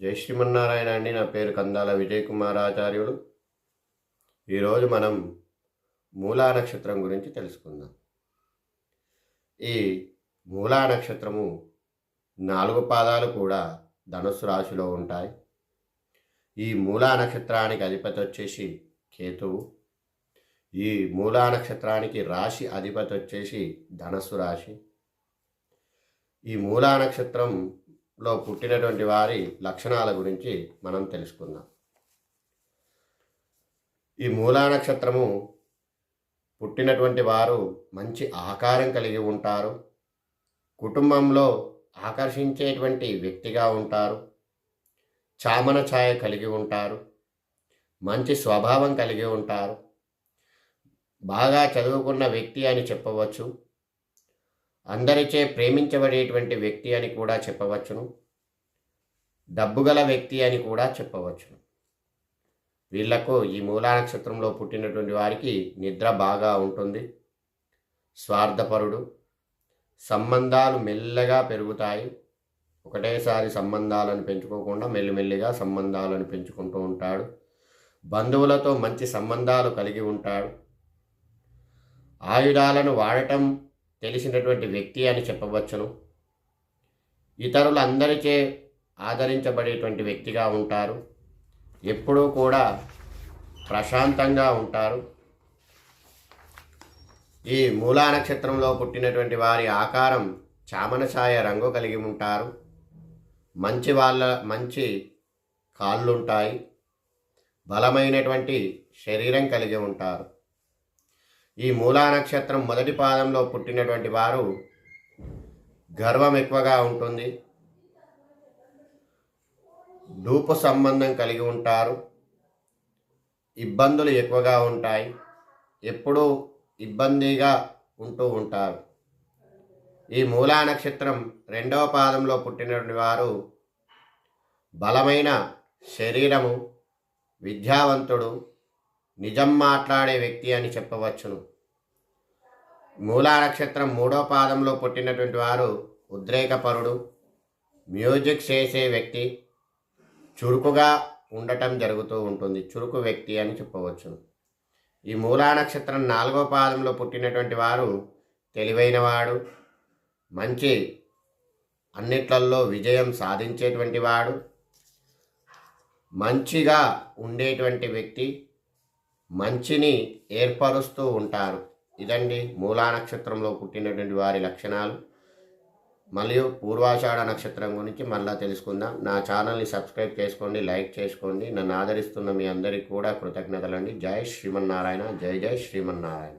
జై శ్రీమన్నారాయణ అండి. నా పేరు కందాల విజయ్ కుమార్ ఆచార్యుడు ఈరోజు మనం మూలా నక్షత్రం గురించి తెలుసుకుందాం. ఈ మూలా నక్షత్రము నాలుగు పాదాలు కూడా ధనుస్సు రాశిలో ఉంటాయి. ఈ మూలా నక్షత్రానికి అధిపతి వచ్చేసి కేతువు. ఈ మూలా నక్షత్రానికి రాశి అధిపతి వచ్చేసి ధనస్సు రాశి. ఈ మూలా నక్షత్రం లో పుట్టినటువంటి వారి లక్షణాల గురించి మనం తెలుసుకుందాం. ఈ మూలా నక్షత్రము పుట్టినటువంటి వారు మంచి ఆకారం కలిగి ఉంటారు. కుటుంబంలో ఆకర్షించేటువంటి వ్యక్తిగా ఉంటారు. చామన ఛాయ కలిగి ఉంటారు. మంచి స్వభావం కలిగి ఉంటారు. బాగా చదువుకున్న వ్యక్తి అని చెప్పవచ్చు. అందరిచే ప్రేమించబడేటువంటి వ్యక్తి అని కూడా చెప్పవచ్చును. డబ్బుగల వ్యక్తి అని కూడా చెప్పవచ్చును. వీళ్ళకు ఈ మూలా నక్షత్రంలో పుట్టినటువంటి వారికి నిద్ర బాగా ఉంటుంది. స్వార్థపరుడు. సంబంధాలు మెల్లగా పెరుగుతాయి. ఒకటేసారి సంబంధాలను పెంచుకోకుండా మెల్లిమెల్లిగా సంబంధాలను పెంచుకుంటూ ఉంటాడు. బంధువులతో మంచి సంబంధాలు కలిగి ఉంటాడు. ఆయుధాలను వాడటం తెలిసినటువంటి వ్యక్తి అని చెప్పవచ్చును. ఇతరులందరిచే ఆదరించబడేటువంటి వ్యక్తిగా ఉంటారు. ఎప్పుడూ కూడా ప్రశాంతంగా ఉంటారు. ఈ మూలా నక్షత్రంలో పుట్టినటువంటి వారి ఆకారం చామనఛాయ రంగు కలిగి ఉంటారు. మంచి వాళ్ళ మంచి కాళ్ళుంటాయి. బలమైనటువంటి శరీరం కలిగి ఉంటారు. ఈ మూలా నక్షత్రం మొదటి పాదంలో పుట్టినటువంటి వారు గర్వం ఎక్కువగా ఉంటుంది. డూపు సంబంధం కలిగి ఉంటారు. ఇబ్బందులు ఎక్కువగా ఉంటాయి. ఎప్పుడూ ఇబ్బందిగా ఉంటూ ఉంటారు. ఈ మూలా నక్షత్రం రెండవ పాదంలో పుట్టినటువంటి వారు బలమైన శరీరము విద్యావంతుడు నిజం మాట్లాడే వ్యక్తి అని చెప్పవచ్చును. మూలా నక్షత్రం మూడో పాదంలో పుట్టినటువంటి వారు ఉద్రేకపరుడు మ్యూజిక్ చేసే వ్యక్తి చురుకుగా ఉండటం జరుగుతూ ఉంటుంది. చురుకు వ్యక్తి అని చెప్పవచ్చును. ఈ మూలా నక్షత్రం నాలుగో పాదంలో పుట్టినటువంటి వారు తెలివైనవాడు మంచి అన్నిట్లల్లో విజయం సాధించేటువంటి వాడు మంచిగా ఉండేటువంటి వ్యక్తి మంచిని ఏర్పరుస్తూ ఉంటారు. ఇదండి మూలా నక్షత్రంలో పుట్టినటువంటి వారి లక్షణాలు. మరియు పూర్వాషాఢ నక్షత్రం గురించి మళ్ళీ తెలుసుకుందాం. నా ఛానల్ని సబ్స్క్రైబ్ చేసుకోండి లైక్ చేసుకోండి. నన్ను ఆదరిస్తున్న మీ అందరికీ కూడా కృతజ్ఞతలండి. జై శ్రీమన్నారాయణ జై జై శ్రీమన్నారాయణ.